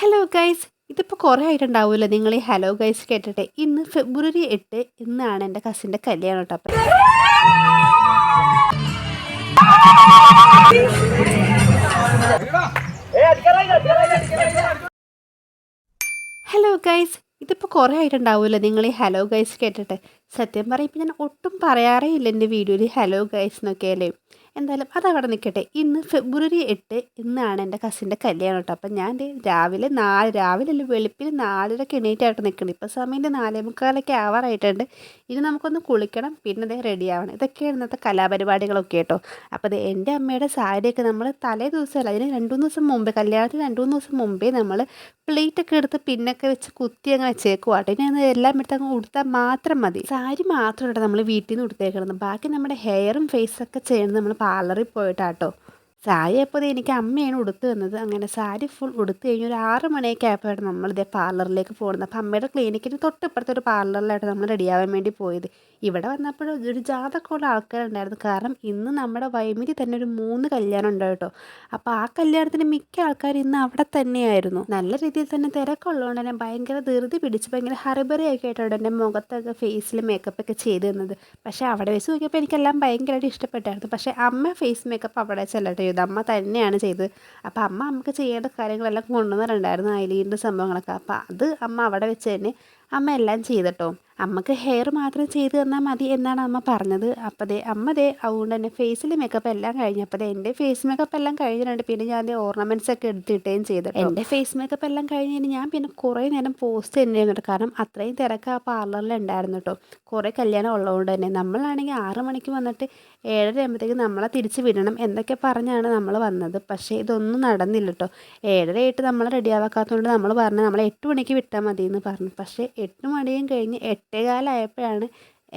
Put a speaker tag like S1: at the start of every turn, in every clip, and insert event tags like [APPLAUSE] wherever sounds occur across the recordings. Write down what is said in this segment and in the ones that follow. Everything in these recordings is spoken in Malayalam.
S1: ഹലോ ഗൈസ് ഇതിപ്പോൾ കുറേ ആയിട്ടുണ്ടാവുമല്ലോ നിങ്ങൾ ഈ ഹലോ ഗൈസ് കേട്ടിട്ട്. ഇന്ന് ഫെബ്രുവരി എട്ട് ഇന്നാണ് എന്റെ കസിന്റെ കല്യാണം കേട്ടോ ഹലോ ഗൈസ് ഇതിപ്പോൾ കുറേ ആയിട്ടുണ്ടാവുമല്ലോ നിങ്ങൾ ഈ ഹലോ ഗൈസ് കേട്ടിട്ട്. സത്യം പറയുമ്പോൾ ഞാൻ ഒട്ടും പറയാറേ ഇല്ല എന്റെ വീഡിയോയിൽ ഹലോ ഗൈസ് എന്നൊക്കെ അല്ലേ? എന്തായാലും അതവിടെ നിൽക്കട്ടെ. ഇന്ന് ഫെബ്രുവരി എട്ട് ഇന്നാണ് എന്റെ കസിന്റെ കല്യാണം കേട്ടോ. അപ്പം ഞാൻ രാവിലെ നാല് രാവിലെ അല്ല വെളുപ്പിന് നാലരക്ക് എണീറ്റായിട്ട് നിൽക്കണം. ഇപ്പോൾ സമയം നാലേ മുക്കാലൊക്കെ ആവാറായിട്ടുണ്ട്. ഇനി നമുക്കൊന്ന് കുളിക്കണം. പിന്നെ ദേ റെഡി ആവണം. ഇതൊക്കെയാണ് ഇന്നത്തെ കലാപരിപാടികളൊക്കെ കേട്ടോ. അപ്പോൾ ദേ എന്റെ അമ്മയുടെ സാരിയൊക്കെ നമ്മൾ തലേ ദിവസമല്ല അതിന് രണ്ട് മൂന്ന് ദിവസം മുമ്പേ കല്യാണത്തിന് രണ്ട് മൂന്ന് ദിവസം മുമ്പേ നമ്മൾ പ്ലേറ്റൊക്കെ എടുത്ത് പിന്നൊക്കെ വെച്ച് കുത്തി അങ്ങ് വെച്ചേക്കുവാട്ടെ ഇനി അത് എല്ലാം എടുത്ത് അങ്ങ് ഉടുത്താൽ മാത്രം മതി. സാരി മാത്രമല്ല നമ്മൾ വീട്ടിൽ നിന്ന് ഉടുത്തേക്കണം ബാക്കി നമ്മുടെ ഹെയറും ഫേസൊക്കെ ചെയ്യണം നമ്മൾ പാർലറിൽ പോയിട്ടാട്ടോ. സാരി അപ്പോൾ എനിക്ക് അമ്മയാണ് ഉടുത്ത് തന്നത്. അങ്ങനെ സാരി ഫുൾ ഉടുത്ത് കഴിഞ്ഞ് ഒരു ആറ് മണിയൊക്കെ ആയപ്പോഴാണ് നമ്മൾ ഇതേ പാർലറിലേക്ക് പോകുന്നത്. അപ്പം അമ്മയുടെ ക്ലിനിക്കിന് തൊട്ടിപ്പുറത്തെ ഒരു പാർലറിലായിട്ട് നമ്മൾ റെഡിയാവാൻ വേണ്ടി പോയത്. ഇവിടെ വന്നപ്പോൾ ഒരു ജാതകമുള്ള ആൾക്കാരുണ്ടായിരുന്നു. കാരണം ഇന്ന് നമ്മുടെ വൈമിരി തന്നെ ഒരു മൂന്ന് കല്യാണം ഉണ്ട് അപ്പോൾ ആ കല്യാണത്തിന് മിക്ക ആൾക്കാർ ഇന്ന് അവിടെ തന്നെയായിരുന്നു. നല്ല രീതിയിൽ തന്നെ തിരക്കുള്ളതുകൊണ്ട് തന്നെ ഭയങ്കര ധൃതി പിടിച്ച് ഭയങ്കര ഹറിബറി ഒക്കെ ആയിട്ടോ എന്റെ മുഖത്തൊക്കെ ഫേസിൽ മേക്കപ്പ് ഒക്കെ ചെയ്ത് തന്നത് പക്ഷേ അവിടെ വെച്ച് നോക്കിയപ്പോൾ എനിക്കെല്ലാം ഭയങ്കരമായിട്ട് ഇഷ്ടപ്പെട്ടായിരുന്നു. പക്ഷേ അമ്മ ഫേസ് മേക്കപ്പ് അവിടെ ചെല്ലട്ടെ ചെയ്തത്. അമ്മ തന്നെയാണ് ചെയ്തത്. അപ്പോൾ അമ്മ നമുക്ക് ചെയ്യേണ്ട കാര്യങ്ങളെല്ലാം കൊണ്ടുവന്നിട്ടുണ്ടായിരുന്നു അയലീന്റെ സംഭവങ്ങളൊക്കെ. അപ്പോൾ അത് അമ്മ അവിടെ വെച്ച് തന്നെ അമ്മ എല്ലാം ചെയ്തിട്ടോ? അമ്മയ്ക്ക് ഹെയർ മാത്രം ചെയ്ത് തന്നാൽ മതി എന്നാണ് അമ്മ പറഞ്ഞത്. അപ്പോൾ ദേ അമ്മ ദേ അതുകൊണ്ട് തന്നെ ഫേസിൽ മേക്കപ്പ് എല്ലാം കഴിഞ്ഞു. അപ്പോൾ എന്റെ ഫേസ് മേക്കപ്പ് എല്ലാം കഴിഞ്ഞിട്ടുണ്ട്. പിന്നെ ഞാൻ ഓർണമെന്റ്സ് ഒക്കെ എടുത്തിട്ടേം ചെയ്തു എന്റെ ഫേസ് മേക്കപ്പ് എല്ലാം കഴിഞ്ഞ് ഞാൻ പിന്നെ കുറേ നേരം പോസ്റ്റ് തന്നെയായിരുന്നു കാരണം അത്രയും തിരക്ക് ആ പാർലറിൽ ഉണ്ടായിരുന്നു കേട്ടോ. കുറേ കല്യാണം ഉള്ളതുകൊണ്ട് തന്നെ. നമ്മളാണെങ്കിൽ ആറ് മണിക്ക് വന്നിട്ട് ഏഴര ആകുമ്പോഴത്തേക്ക് നമ്മളെ തിരിച്ച് വിടണം എന്നൊക്കെ പറഞ്ഞാണ് നമ്മൾ വന്നത്. പക്ഷേ ഇതൊന്നും നടന്നില്ല കേട്ടോ. ഏഴര ആയിട്ട് നമ്മൾ റെഡി ആവാക്കാത്തതുകൊണ്ട് നമ്മൾ പറഞ്ഞു നമ്മൾ എട്ട് മണിക്ക് വിട്ടാൽ മതി എന്ന് പറഞ്ഞു. പക്ഷേ എട്ട് മണിയും കഴിഞ്ഞ് എട്ടേകാലായപ്പോഴാണ്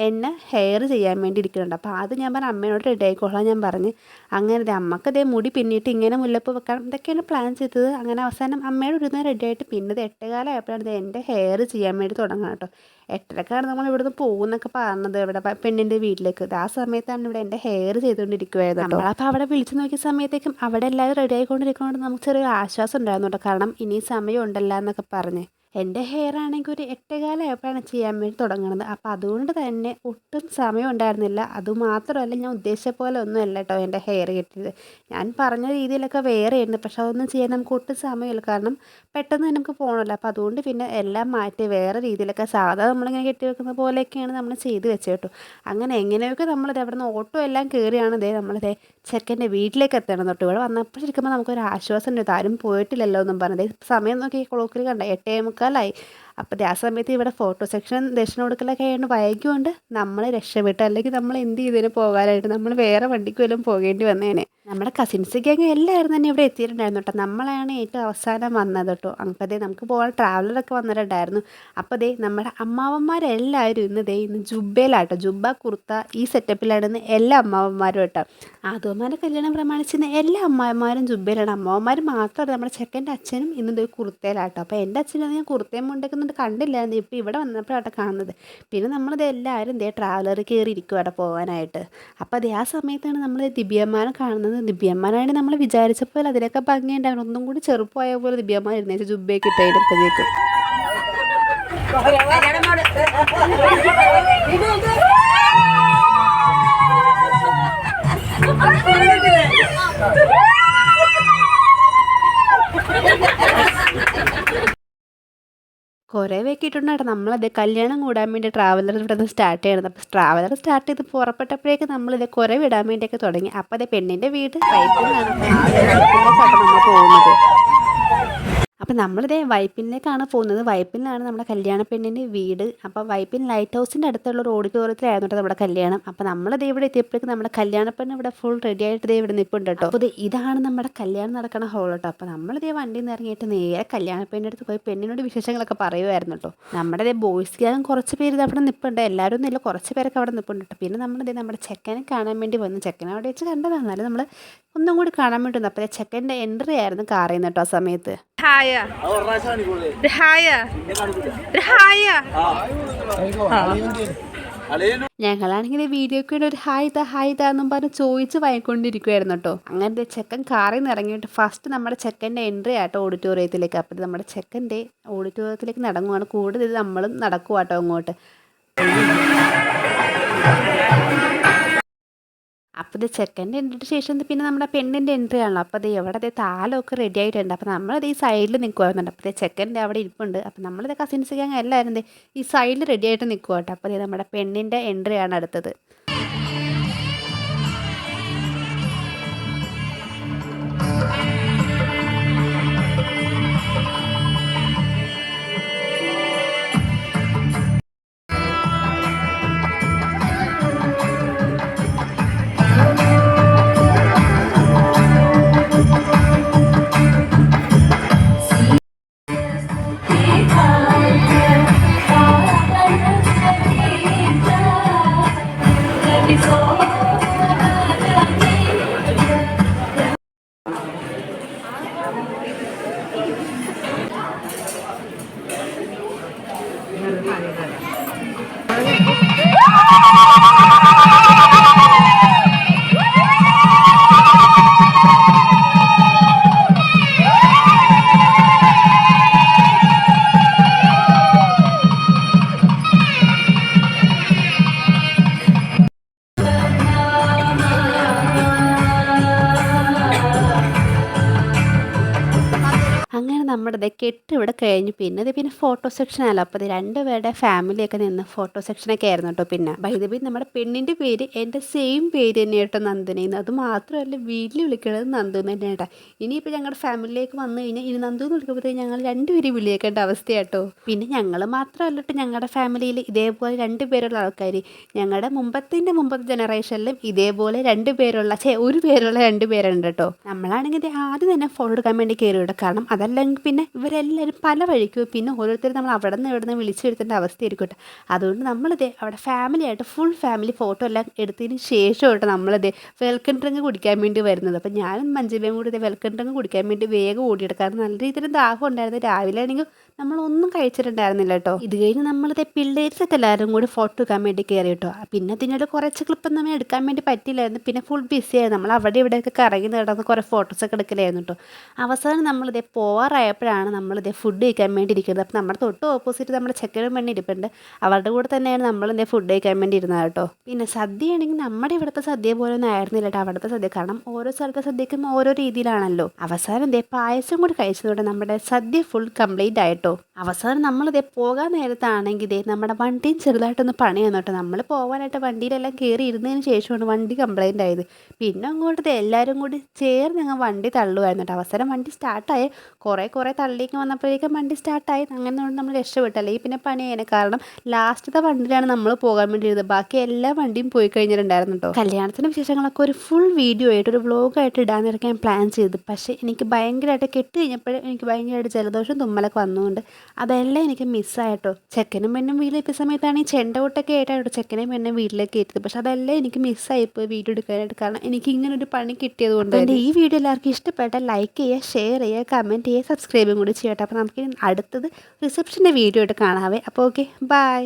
S1: എന്നെ ഹെയർ ചെയ്യാൻ വേണ്ടി ഇരിക്കുന്നുണ്ട് അപ്പോൾ അത് ഞാൻ പറഞ്ഞു അമ്മയോട് റെഡി ആയിക്കോളാം ഞാൻ പറഞ്ഞ്. അങ്ങനെ അമ്മയ്ക്ക് ദേ മുടി പിന്നിട്ട് ഇങ്ങനെ മുല്ലപ്പ് വെക്കാൻ ഇതൊക്കെയാണ് പ്ലാൻ ചെയ്തത്. അങ്ങനെ അവസാനം അമ്മയോട് ഇരുന്ന് റെഡി ആയിട്ട് പിന്നെ ഇത് എട്ടേകാലമായപ്പോഴാണ് ഇത് എന്റെ ഹെയർ ചെയ്യാൻ വേണ്ടി തുടങ്ങണം കേട്ടോ. എട്ടരക്കാണ് നമ്മൾ ഇവിടുന്ന് പോകുന്നൊക്കെ പറഞ്ഞത് ഇവിടെ പെണ്ണിന്റെ വീട്ടിലേക്ക്. ആ സമയത്താണ് ഇവിടെ എന്റെ ഹെയർ ചെയ്തുകൊണ്ടിരിക്കുവായിരുന്നു കേട്ടോ. അപ്പോൾ അവിടെ വിളിച്ചു നോക്കിയ സമയത്തേക്കും അവിടെ എല്ലാവരും റെഡി ആയിക്കൊണ്ടിരിക്കുന്നതുകൊണ്ട് നമുക്ക് ചെറിയൊരു ആശ്വാസം ഉണ്ടായിരുന്നു കേട്ടോ. കാരണം ഇനി സമയം ഉണ്ടല്ലോ എന്നൊക്കെ പറഞ്ഞ്. എന്റെ ഹെയർ ആണെങ്കിൽ ഒരു എട്ടേകാലമായപ്പോഴാണ് ചെയ്യാൻ വേണ്ടി തുടങ്ങുന്നത് അപ്പോൾ അതുകൊണ്ട് തന്നെ ഒട്ടും സമയം ഉണ്ടായിരുന്നില്ല. അതുമാത്രമല്ല ഞാൻ ഉദ്ദേശിച്ച പോലെ ഒന്നുമല്ല കേട്ടോ എന്റെ ഹെയർ കിട്ടിയത്. ഞാൻ പറഞ്ഞ രീതിയിലൊക്കെ വേറെ ആയിരുന്നു. പക്ഷെ അതൊന്നും ചെയ്യാൻ നമുക്ക് ഒട്ടും സമയമില്ല. കാരണം പെട്ടെന്ന് നമുക്ക് പോകണമല്ലോ അപ്പോൾ അതുകൊണ്ട് പിന്നെ എല്ലാം മാറ്റി വേറെ രീതിയിലൊക്കെ സാധാ നമ്മളിങ്ങനെ കെട്ടി വെക്കുന്ന പോലെയൊക്കെയാണ് നമ്മൾ ചെയ്ത് വെച്ചത് കേട്ടോ അങ്ങനെ എങ്ങനെയൊക്കെ നമ്മളിത് അവിടെ നിന്ന് ഓട്ടോ എല്ലാം കയറിയാണ് ഇതേ നമ്മളിതേ ചെക്കന്റെ വീട്ടിലേക്ക് എത്തണം തൊട്ട് ഇവിടെ വന്നപ്പോൾ ശരിക്കും നമുക്കൊരു ആശ്വാസം ഉണ്ട് ആരും പോയിട്ടില്ലല്ലോ എന്നും പറഞ്ഞത് സമയം നോക്കി ക്ലോക്കിൽ കണ്ട? എട്ടേ മുക്കാലായി. അപ്പോൾ ആ സമയത്ത് ഇവിടെ ഫോട്ടോ സെക്ഷൻ ദക്ഷിണ കൊടുക്കലൊക്കെ ആയതുകൊണ്ട് വൈകിയുകൊണ്ട് നമ്മൾ രക്ഷപ്പെട്ടു അല്ലെങ്കിൽ നമ്മൾ എന്ത് ചെയ്തതിന് പോകാനായിട്ട് നമ്മൾ വേറെ വണ്ടിക്ക് വല്ലതും പോകേണ്ടി വന്നേനെ. നമ്മുടെ കസിൻസ് ഗ്യാങ് എല്ലാവരും തന്നെ ഇവിടെ എത്തിയിട്ടുണ്ടായിരുന്നു കേട്ടോ നമ്മളാണ് ഏറ്റവും അവസാനം വന്നത് കേട്ടോ അപ്പോൾ അതേ നമുക്ക് പോകാൻ ട്രാവലറൊക്കെ വന്നിട്ടുണ്ടായിരുന്നു. അപ്പോൾ അതേ നമ്മുടെ അമ്മാവന്മാരെല്ലാവരും ഇന്ന് ദേ ഇന്ന് ജുബയിലാട്ടോ ജുബ കുർത്ത ഈ സെറ്റപ്പിലാണ് ഇന്ന് എല്ലാ അമ്മാവന്മാരും കേട്ടോ ആദ്യമാരെ കല്യാണം പ്രമാണിച്ച് ഇന്ന് എല്ലാ അമ്മാവന്മാരും ജുബയിലാണ് അമ്മാവന്മാർ മാത്രമല്ല നമ്മുടെ ചെക്കന്റെ അച്ഛനും ഇന്ന് കുർത്തയിലാട്ടോ. അപ്പോൾ എന്റെ അച്ഛനാണ് ഞാൻ കുർത്തയും മുണ്ടൊക്കെ കണ്ടില്ലായിരുന്നു ഇപ്പോൾ ഇവിടെ വന്നപ്പോഴാണ് കാണുന്നത്. പിന്നെ നമ്മളിത് എല്ലാവരും ദേ ട്രാവലർ കയറി അവിടെ പോകാനായിട്ട് അപ്പോൾ അതേ ആ സമയത്താണ് നമ്മൾ ദിവ്യമ്മാനെ കാണുന്നത്. ദിവ്യമാനായിട്ട് നമ്മൾ വിചാരിച്ചപ്പോൾ അതിലൊക്കെ ഭംഗിയുണ്ടായിരുന്നു. ഒന്നും കൂടി ചെറുപ്പമായ പോലെ ദിവ്യമ്മ ഇരുന്നേച്ച് ജുബയൊക്കെ ഇട്ടതിനപ്പോഴേക്കും [LAUGHS] കുറേ വെക്കിയിട്ടുണ്ടായിരുന്നു. നമ്മളത് കല്യാണം കൂടാൻ വേണ്ടി ട്രാവലർ ഇവിടെ നിന്ന് സ്റ്റാർട്ട് ചെയ്യണം അപ്പോൾ ട്രാവലർ സ്റ്റാർട്ട് ചെയ്ത് പുറപ്പെട്ടപ്പോഴേക്ക് നമ്മളിത് കുറേ വിടാൻ വേണ്ടിയൊക്കെ തുടങ്ങി. അപ്പോൾ അത് പെണ്ണിന്റെ വീട് പൈപ്പിൽ നമ്മൾ പോകുന്നത്. അപ്പോൾ നമ്മളിതേ വൈപ്പിനിലേക്കാണ് പോകുന്നത്. വൈപ്പിനിലാണ് നമ്മുടെ കല്യാണ പെണ്ണിന്റെ വീട്. അപ്പോൾ വൈപ്പിൻ ലൈറ്റ് ഹൗസിന്റെ അടുത്തുള്ള ഒരു ഓഡിറ്റോറിയത്തിലായിരുന്നു കേട്ടോ നമ്മുടെ കല്യാണം. അപ്പോൾ നമ്മളിത് ഇവിടെ എത്തിയപ്പോഴേക്കും നമ്മുടെ കല്യാണ പെണ്ണ് ഇവിടെ ഫുൾ റെഡി ആയിട്ട് ദേ ഇവിടെ നിൽപ്പുണ്ട് കേട്ടോ അപ്പോൾ ഇതാണ് നമ്മുടെ കല്യാണം നടക്കുന്ന ഹോൾ കേട്ടോ അപ്പോൾ നമ്മളിതേ വണ്ടിയിൽ നിന്ന് ഇറങ്ങിയിട്ട് നേരെ കല്യാണ പെണ്ണിന്റെ അടുത്ത് പോയി പെണ്ണിനോട് വിശേഷങ്ങളൊക്കെ പറയുമായിരുന്നു കേട്ടോ നമ്മുടെ ഇതേ ബോയ്സ് ഗ്യാങ് കുറച്ച് പേര് ഇത് അവിടെ നിൽപ്പുണ്ട് എല്ലാവരും ഒന്നുമില്ല കുറച്ച് പേരൊക്കെ അവിടെ നിൽപ്പുണ്ട് കേട്ടോ പിന്നെ നമ്മളിതേ നമ്മുടെ ചെക്കനെ കാണാൻ വേണ്ടി വന്നു. ചെക്കനെ അവിടെ വെച്ച് കണ്ടതാണ് എന്നാലും നമ്മൾ ഒന്നും കൂടി കാണാൻ വേണ്ടി അപ്പൊ അപ്പോൾ ചെക്കന്റെ എൻട്രി ആയിരുന്നു കാറിൽ നിന്ന് കേട്ടോ ആ സമയത്ത്.
S2: ഹായ ഹായ ഹായ
S1: ഞങ്ങളാണെങ്കിൽ വീഡിയോക്ക് വേണ്ടി ഒരു ഹായ് താ ഹായ് താ എന്നും പറഞ്ഞ് ചോദിച്ച് വാങ്ങിക്കൊണ്ടിരിക്കുവായിരുന്നു കേട്ടോ. അങ്ങനത്തെ ചെക്കൻ കാറിൽ നിന്ന് ഇറങ്ങിയിട്ട് ഫസ്റ്റ് നമ്മുടെ ചെക്കന്റെ എൻട്രി ആട്ടോ ഓഡിറ്റോറിയത്തിലേക്ക് അപ്പോൾ നമ്മുടെ ചെക്കന്റെ ഓഡിറ്റോറിയത്തിലേക്ക് നടങ്ങുവാണ് കൂടുതൽ നമ്മളും നടക്കുവാട്ടോ അങ്ങോട്ട്. അപ്പോൾ ഇത് ചെക്കന്റെ എൻട്രിക്ക് ശേഷം പിന്നെ നമ്മുടെ പെണ്ണിന്റെ എൻട്രി ആണല്ലോ അപ്പോൾ അത് എവിടെ അതേ താലമൊക്കെ റെഡി ആയിട്ടുണ്ട്. അപ്പോൾ നമ്മളത് ഈ സൈഡിൽ നിൽക്കുമായിരുന്നുണ്ട് അപ്പോൾ ഇത് ചെക്കന്റെ അവിടെ ഇരിപ്പുണ്ട്. അപ്പോൾ നമ്മളിത് കസിൻസ് ഗ്യാങ് എല്ലാവരും ഈ സൈഡിൽ റെഡി ആയിട്ട് നിൽക്കുക കേട്ടോ അപ്പോൾ ഇത് നമ്മുടെ പെണ്ണിന്റെ എൻട്രി ആണ് അടുത്തത്. അങ്ങനെ നമ്മുടെ ദേ കെട്ട് ഇവിടെ കഴിഞ്ഞ്. പിന്നെ ഇത് പിന്നെ ഫോട്ടോ സെക്ഷൻ ആണല്ലോ അപ്പോൾ ഇത് രണ്ടുപേരുടെ ഫാമിലിയൊക്കെ നിന്ന് ഫോട്ടോ സെക്ഷനൊക്കെ ആയിരുന്നു കേട്ടോ പിന്നെ. ബൈദബി നമ്മുടെ പെണ്ണിന്റെ പേര് എന്റെ സെയിം പേര് തന്നെ കേട്ടോ നന്ദന. എന്ന് അത് മാത്രമല്ല വീട്ടിൽ വിളിക്കുന്നത് നന്ദു തന്നെ കേട്ടോ. ഇനിയിപ്പോൾ ഞങ്ങളുടെ ഫാമിലിയിലേക്ക് വന്നു കഴിഞ്ഞാൽ ഇനി നന്ദു എന്ന് വിളിക്കുമ്പോഴത്തേക്ക് ഞങ്ങൾ രണ്ടുപേരും വിളിയേക്കേണ്ട അവസ്ഥയാട്ടോ പിന്നെ ഞങ്ങൾ മാത്രമല്ല ഞങ്ങളുടെ ഫാമിലിയിൽ ഇതേപോലെ രണ്ട് പേരുള്ള ആൾക്കാർ ഞങ്ങളുടെ മുമ്പത്തിന്റെ മുമ്പത്തെ ജനറേഷനിലും ഇതേപോലെ രണ്ട് പേരുള്ള ചേ ഒരു പേരുള്ള രണ്ട് പേരുണ്ട് കേട്ടോ. നമ്മളാണെങ്കിൽ ഇത് ആദ്യം തന്നെ ഫോട്ടോ എടുക്കാൻ വേണ്ടി കയറി കാരണം അതല്ലെങ്കിൽ പിന്നെ ഇവരെല്ലാവരും പല വഴിക്കും പിന്നെ ഓരോരുത്തരും നമ്മൾ അവിടെ നിന്ന് ഇവിടെ നിന്ന് വിളിച്ചു വരുത്തേണ്ട അവസ്ഥയായിരിക്കും കേട്ടോ അതുകൊണ്ട് നമ്മളിത് അവിടെ ഫാമിലി ആയിട്ട് ഫുൾ ഫാമിലി ഫോട്ടോ എല്ലാം എടുത്തതിന് ശേഷം കേട്ടോ നമ്മളിത് വെൽക്കം ഡ്രിങ്ക് കുടിക്കാൻ വേണ്ടി വരുന്നത്. അപ്പം ഞാനും മഞ്ജുബയും കൂടി ഇത് വെൽക്കം ഡ്രിങ്ക് കുടിക്കാൻ വേണ്ടി വേഗം ഓടിയെടുക്കാറ് നല്ല രീതിയിൽ ദാഹം ഉണ്ടായിരുന്നു. രാവിലെ ആണെങ്കിൽ നമ്മളൊന്നും കഴിച്ചിട്ടുണ്ടായിരുന്നില്ല കേട്ടോ. ഇത് കഴിഞ്ഞ് നമ്മളിത് പിള്ളേഴ്സൊക്കെ എല്ലാവരും കൂടി ഫോട്ടോ എടുക്കാൻ വേണ്ടി കയറി കേട്ടോ. പിന്നെ ഇതിനോട് കുറച്ച് ക്ലിപ്പൊന്നും നമ്മൾ എടുക്കാൻ വേണ്ടി പറ്റില്ലായിരുന്നു. പിന്നെ ഫുൾ ബിസിയായിരുന്നു നമ്മൾ അവിടെ ഇവിടെയൊക്കെ കറങ്ങി നടന്ന് കുറേ ഫോട്ടോസൊക്കെ എടുക്കലായിരുന്നു കേട്ടോ. അവസാനം നമ്മളിതേ പോവാറായപ്പോഴാണ് നമ്മളിതേ ഫുഡ് കഴിക്കാൻ വേണ്ടി ഇരിക്കുന്നത് അപ്പോൾ നമ്മുടെ തൊട്ട് ഓപ്പോസിറ്റ് നമ്മുടെ ചെക്കനും വേണ്ടി ഇരിപ്പുണ്ട്. അവരുടെ കൂടെ തന്നെയാണ് നമ്മളിതേ ഫുഡ് കഴിക്കാൻ വേണ്ടി ഇരുന്നത് കേട്ടോ. പിന്നെ സദ്യയാണെങ്കിൽ നമ്മുടെ ഇവിടുത്തെ സദ്യ പോലെ ഒന്നും ആയിരുന്നില്ല കേട്ടോ അവിടുത്തെ സദ്യ. കാരണം ഓരോ സ്ഥലത്തെ സദ്യക്കും ഓരോ രീതിയിലാണല്ലോ. അവസാനം ഇതേ പായസം കൂടി കഴിച്ചതോടെ നമ്മുടെ സദ്യ ഫുൾ കംപ്ലീറ്റ് ആയിട്ടോ. അവസാനം നമ്മളിതേ പോകാൻ നേരത്താണെങ്കിൽ ഇതേ നമ്മുടെ വണ്ടിയും ചെറുതായിട്ടൊന്ന് പണിയാന്ന് കേട്ടോ. നമ്മൾ പോകാനായിട്ട് വണ്ടിയിലെല്ലാം കയറി ഇരുന്നതിന് ശേഷമാണ് വണ്ടി കംപ്ലൈന്റ് ആയത്. പിന്നെ അങ്ങോട്ട് എല്ലാവരും കൂടി ചേർന്ന് ഞങ്ങൾ വണ്ടി തള്ളുമായിരുന്നു കേട്ടോ. അവസാനം വണ്ടി സ്റ്റാർട്ടായി കുറേ കുറേ തള്ളിയൊക്കെ വന്നപ്പോഴേക്കും വണ്ടി സ്റ്റാർട്ടായി. അങ്ങനെ നമ്മൾ രക്ഷപ്പെട്ടല്ലേ. അല്ലെങ്കിൽ പിന്നെ പണിയായിരുന്നു കാരണം ലാസ്റ്റത്തെ വണ്ടിയിലാണ് നമ്മൾ പോകാൻ വേണ്ടി ഇരുന്നത് ബാക്കി എല്ലാ വണ്ടിയും പോയി കഴിഞ്ഞിട്ടുണ്ടായിരുന്നു കേട്ടോ കല്യാണത്തിന് വിശേഷങ്ങളൊക്കെ ഒരു ഫുൾ വീഡിയോ ആയിട്ട് ഒരു വ്ളോഗായിട്ട് ഇടാന്നിറക്കാൻ ഞാൻ പ്ലാൻ ചെയ്തു. പക്ഷേ എനിക്ക് ഭയങ്കരമായിട്ട് കെട്ടി കഴിഞ്ഞപ്പോൾ എനിക്ക് ഭയങ്കരമായിട്ട് ജലദോഷം തുമ്മലൊക്കെ വന്നുകൊണ്ട് അതെല്ലാം എനിക്ക് മിസ്സായിട്ടോ ചെക്കനും പെണ്ണും വീട്ടിലെത്തിയ സമയത്താണ് ഈ ചെണ്ട കൊട്ടൊക്കെ ആയിട്ടാണ് ചെക്കനെയും പെണ്ണും വീട്ടിലേക്ക് എത്തിയത്. പക്ഷെ അതെല്ലാം എനിക്ക് മിസ്സായിപ്പോയി വീഡിയോ എടുക്കാനായിട്ട്. കാരണം എനിക്ക് ഇങ്ങനെ ഒരു പണി കിട്ടിയത് കൊണ്ട് ഈ വീഡിയോ എല്ലാവർക്കും ഇഷ്ടപ്പെട്ട ലൈക്ക് ചെയ്യുക ഷെയർ ചെയ്യുക കമന്റ് ചെയ്യുക സബ്സ്ക്രൈബും കൂടി ചെയ്യട്ടെ. അപ്പോൾ നമുക്ക് അടുത്തത് റിസപ്ഷന്റെ വീഡിയോ ആയിട്ട് കാണാവേ. അപ്പോൾ ഓക്കെ ബൈ